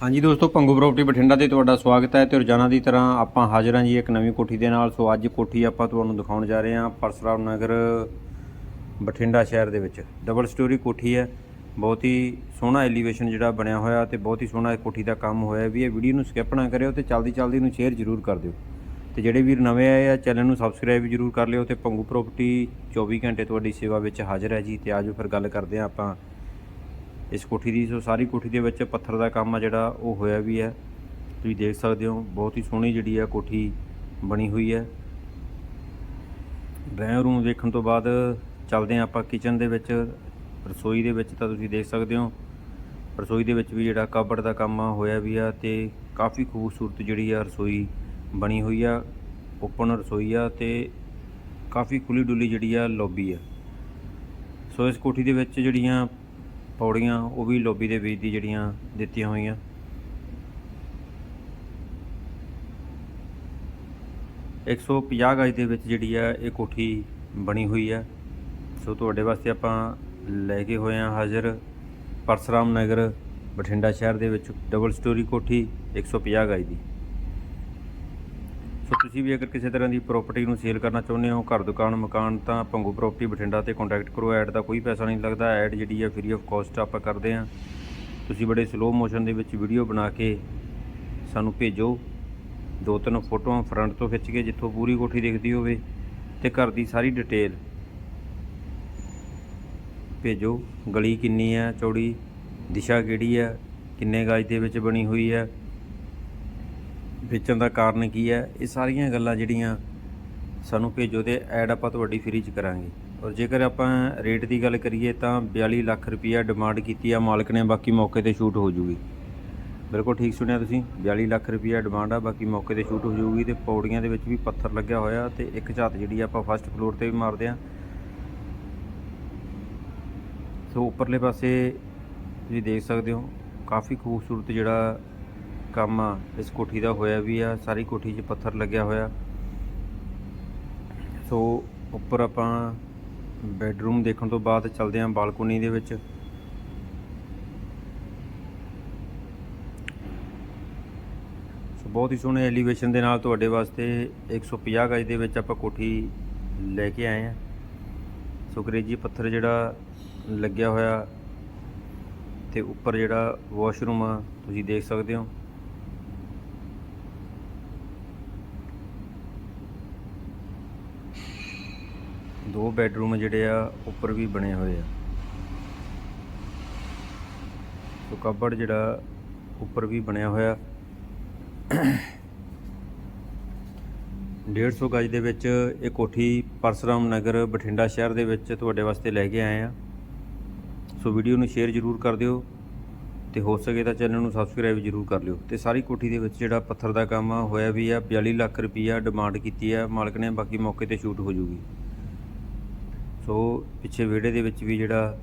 ਹਾਂਜੀ ਦੋਸਤੋ, ਪੰਗੂ ਪ੍ਰਾਪਰਟੀ ਬਠਿੰਡਾ ਤੇ ਤੁਹਾਡਾ ਸਵਾਗਤ ਹੈ ਤੇ ਰੋਜ਼ਾਨਾ ਦੀ ਤਰ੍ਹਾਂ ਆਪਾਂ ਹਾਜ਼ਰ ਹਾਂ ਜੀ ਇੱਕ ਨਵੀਂ ਕੋਠੀ ਦੇ ਨਾਲ। ਸੋ ਅੱਜ ਕੋਠੀ ਆਪਾਂ ਤੁਹਾਨੂੰ ਦਿਖਾਉਣ ਜਾ ਰਹੇ ਹਾਂ ਪਰਸਰਾਮ ਨਗਰ ਬਠਿੰਡਾ ਸ਼ਹਿਰ ਦੇ ਵਿੱਚ। ਡਬਲ ਸਟੋਰੀ ਕੋਠੀ ਹੈ। ਬਹੁਤ ਹੀ ਸੋਹਣਾ ਐਲੀਵੇਸ਼ਨ ਜਿਹੜਾ ਬਣਿਆ ਹੋਇਆ ਤੇ ਬਹੁਤ ਹੀ ਸੋਹਣਾ ਕੋਠੀ ਦਾ ਕੰਮ ਹੋਇਆ ਵੀ ਇਹ ਵੀਡੀਓ ਨੂੰ ਸਕਿਪ ਨਾ ਕਰਿਓ ਤੇ ਚਲਦੀ ਚਲਦੀ ਨੂੰ ਸ਼ੇਅਰ ਜ਼ਰੂਰ ਕਰ ਦਿਓ। ਤੇ ਜਿਹੜੇ ਵੀਰ ਨਵੇਂ ਆਏ ਆ ਚੈਨਲ ਨੂੰ ਸਬਸਕ੍ਰਾਈਬ ਵੀ ਜ਼ਰੂਰ ਕਰ ਲਿਓ ਤੇ ਪੰਗੂ ਪ੍ਰਾਪਰਟੀ 24 ਘੰਟੇ ਤੁਹਾਡੀ ਸੇਵਾ ਵਿੱਚ ਹਾਜ਼ਰ ਹੈ ਜੀ। ਤੇ ਆਜੋ ਫਿਰ ਗੱਲ ਕਰਦੇ ਹਾਂ ਆਪਾਂ ਇਸ ਕੋਠੀ ਦੀ, ਸੋ ਸਾਰੀ ਕੋਠੀ ਦੇ ਵਿੱਚ ਪੱਥਰ ਦਾ ਕੰਮ ਆ ਜਿਹੜਾ ਉਹ ਹੋਇਆ ਵੀ ਹੈ। ਤੁਸੀਂ ਦੇਖ ਸਕਦੇ ਹੋ, ਬਹੁਤ ਹੀ ਸੋਹਣੀ ਜਿਹੜੀ ਆ ਕੋਠੀ ਬਣੀ ਹੋਈ ਹੈ। ਡਰਾਇੰਗ ਰੂਮ ਦੇਖਣ ਤੋਂ ਬਾਅਦ ਚੱਲਦੇ ਹਾਂ ਆਪਾਂ ਕਿਚਨ ਦੇ ਵਿੱਚ। ਰਸੋਈ ਦੇ ਵਿੱਚ ਤਾਂ ਤੁਸੀਂ ਦੇਖ ਸਕਦੇ ਹੋ, ਰਸੋਈ ਦੇ ਵਿੱਚ ਵੀ ਜਿਹੜਾ ਕਾਬੜ ਦਾ ਕੰਮ ਆ, ਹੋਇਆ ਵੀ ਆ ਤੇ ਕਾਫੀ ਖੂਬਸੂਰਤ ਜਿਹੜੀ ਆ ਰਸੋਈ ਬਣੀ ਹੋਈ ਆ, ਓਪਨ ਰਸੋਈ ਆ ਤੇ ਕਾਫੀ ਖੁੱਲੀ ਡੁੱਲੀ ਜਿਹੜੀ ਆ, ਲੌਬੀ ਆ। ਸੋ ਇਸ ਕੋਠੀ ਦੇ ਵਿੱਚ ਜਿਹੜੀਆਂ ਪੌੜੀਆਂ, ਉਹ ਵੀ ਲੋਬੀ ਦੇ ਵਿੱਚ ਦੀ ਜਿਹੜੀਆਂ ਦਿੱਤੀਆਂ ਹੋਈਆਂ। ਇੱਕ ਸੌ ਪੰਜਾਹ ਗਜ ਦੇ ਵਿੱਚ ਜਿਹੜੀ ਆ, ਇਹ ਕੋਠੀ ਬਣੀ ਹੋਈ ਆ। ਸੋ ਤੁਹਾਡੇ ਵਾਸਤੇ ਆਪਾਂ ਲੈ ਕੇ ਹੋਏ ਆ ਹਾਜ਼ਰ ਪਰਸਰਾਮ ਨਗਰ, ਬਠਿੰਡਾ ਸ਼ਹਿਰ ਦੇ ਵਿੱਚ ਡਬਲ ਸਟੋਰੀ ਕੋਠੀ 150 ਗਜ ਦੀ। ਸੋ ਤੁਸੀਂ ਵੀ ਅਗਰ ਕਿਸੇ ਤਰ੍ਹਾਂ ਦੀ ਪ੍ਰਾਪਰਟੀ ਨੂੰ ਸੇਲ ਕਰਨਾ ਚਾਹੁੰਦੇ ਹੋ, ਘਰ, ਦੁਕਾਨ, ਮਕਾਨ, ਤਾਂ ਪੰਗੂ ਪ੍ਰਾਪਰਟੀ ਬਠਿੰਡਾ ਤੇ ਕੰਟੈਕਟ ਕਰੋ। ਐਡ ਦਾ ਕੋਈ ਪੈਸਾ ਨਹੀਂ ਲੱਗਦਾ। ਐਡ ਜਿਹੜੀ ਆ ਫ੍ਰੀ ਆਫ ਕਾਸਟ ਆਪਾਂ ਕਰਦੇ ਆ ਤੁਸੀਂ ਬੜੇ ਸਲੋ ਮੋਸ਼ਨ ਦੇ ਵਿੱਚ ਵੀਡੀਓ ਬਣਾ ਕੇ ਸਾਨੂੰ ਭੇਜੋ। ਦੋ ਤਿੰਨ ਫੋਟੋਆਂ ਫਰੰਟ ਤੋਂ ਖਿੱਚ ਕੇ ਜਿੱਥੋਂ ਪੂਰੀ ਕੋਠੀ ਦਿਖਦੀ ਹੋਵੇ ਤੇ ਘਰ ਦੀ ਸਾਰੀ ਡਿਟੇਲ ਭੇਜੋ। ਗਲੀ ਕਿੰਨੀ ਹੈ ਚੌੜੀ? ਦਿਸ਼ਾ ਕਿਹੜੀ ਹੈ ਕਿੰਨੇ ਗਜ ਦੇ ਵਿੱਚ ਬਣੀ ਹੋਈ ਹੈ ਵੇਚਣ ਦਾ ਕਾਰਨ ਕੀ ਹੈ? ਇਹ ਸਾਰੀਆਂ ਗੱਲਾਂ ਜਿਹੜੀਆਂ ਸਾਨੂੰ ਭੇਜੋ ਤੇ ਐਡ ਆਪਾਂ ਤੁਹਾਡੀ ਫ੍ਰੀ ਚ ਕਰਾਂਗੇ। ਔਰ ਜੇਕਰ ਆਪਾਂ ਰੇਟ ਦੀ ਗੱਲ ਕਰੀਏ ਤਾਂ 42 ਲੱਖ ਰੁਪਈਆ ਡਿਮਾਂਡ ਕੀਤੀ ਆ, ਮਾਲਕ ਨੇ ਬਾਕੀ ਮੌਕੇ ਤੇ ਸ਼ੂਟ ਹੋ ਜੂਗੀ। ਬਿਲਕੁਲ ਠੀਕ ਸੁਣਿਆ ਤੁਸੀਂ 42 ਲੱਖ ਰੁਪਈਆ ਡਿਮਾਂਡ ਆ, ਬਾਕੀ ਮੌਕੇ ਤੇ ਸ਼ੂਟ ਹੋ ਜੂਗੀ ਤੇ ਪੌੜੀਆਂ ਦੇ ਵਿੱਚ ਵੀ ਪੱਥਰ ਲੱਗਿਆ ਹੋਇਆ ਤੇ ਇੱਕ ਝਾਤ ਜਿਹੜੀ ਆਪਾਂ ਫਸਟ ਫਲੋਰ ਤੇ ਵੀ ਮਾਰਦੇ ਆ। ਸੋ ਉੱਪਰਲੇ ਪਾਸੇ ਤੁਸੀਂ ਦੇਖ ਸਕਦੇ ਹੋ, ਕਾਫੀ ਖੂਬਸੂਰਤ ਜਿਹੜਾ ਕੰਮ ਆ, ਇਸ ਕੋਠੀ ਦਾ ਹੋਇਆ ਵੀ ਆ, ਸਾਰੀ ਕੋਠੀ 'ਚ ਪੱਥਰ ਲੱਗਿਆ ਹੋਇਆ। ਸੋ ਉੱਪਰ ਆਪਾਂ ਬੈੱਡਰੂਮ ਦੇਖਣ ਤੋਂ ਬਾਅਦ ਚੱਲਦੇ ਹਾਂ ਬਾਲਕੋਨੀ ਦੇ ਵਿੱਚ। ਸੋ ਬਹੁਤ ਹੀ ਸੋਹਣੇ ਐਲੀਵੇਸ਼ਨ ਦੇ ਨਾਲ ਤੁਹਾਡੇ ਵਾਸਤੇ 150 ਗਜ ਦੇ ਵਿੱਚ ਆਪਾਂ ਕੋਠੀ ਲੈ ਕੇ ਆਏ ਹਾਂ ਸੋ ਅੰਗਰੇਜ਼ੀ ਪੱਥਰ ਜਿਹੜਾ ਲੱਗਿਆ ਹੋਇਆ ਤੇ ਉੱਪਰ ਜਿਹੜਾ ਵਾਸ਼ਰੂਮ ਆ, ਤੁਸੀਂ ਦੇਖ ਸਕਦੇ ਹੋ। ਦੋ ਬੈੱਡਰੂਮ ਜਿਹੜੇ ਆ, ਉੱਪਰ ਵੀ ਬਣੇ ਹੋਏ ਆ। ਸੋ ਕਬੜ ਜਿਹੜਾ ਉੱਪਰ ਵੀ ਬਣਿਆ ਹੋਇਆ। 150 ਗਜ ਦੇ ਵਿੱਚ ਇਹ ਕੋਠੀ ਪਰਸਰਾਮ ਨਗਰ ਬਠਿੰਡਾ ਸ਼ਹਿਰ ਦੇ ਵਿੱਚ ਤੁਹਾਡੇ ਵਾਸਤੇ ਲੈ ਕੇ ਆਏ ਆ। ਸੋ ਵੀਡੀਓ ਨੂੰ ਸ਼ੇਅਰ ਜ਼ਰੂਰ ਕਰ ਦਿਓ ਤੇ ਹੋ ਸਕੇ ਤਾਂ ਚੈਨਲ ਨੂੰ ਸਬਸਕ੍ਰਾਈਬ ਜ਼ਰੂਰ ਕਰ ਲਿਓ। ਤੇ ਸਾਰੀ ਕੋਠੀ ਦੇ ਵਿੱਚ ਜਿਹੜਾ ਪੱਥਰ ਦਾ ਕੰਮ ਆ, ਹੋਇਆ ਵੀ ਆ 42 ਲੱਖ ਰੁਪਈਆ ਡਿਮਾਂਡ ਕੀਤੀ ਆ, ਮਾਲਕ ਨੇ ਬਾਕੀ ਮੌਕੇ ਤੇ ਸ਼ੂਟ ਹੋ ਜੂਗੀ। ਸੋ ਪਿੱਛੇ ਵਿਹੜੇ ਦੇ ਵਿੱਚ ਵੀ ਜਿਹੜਾ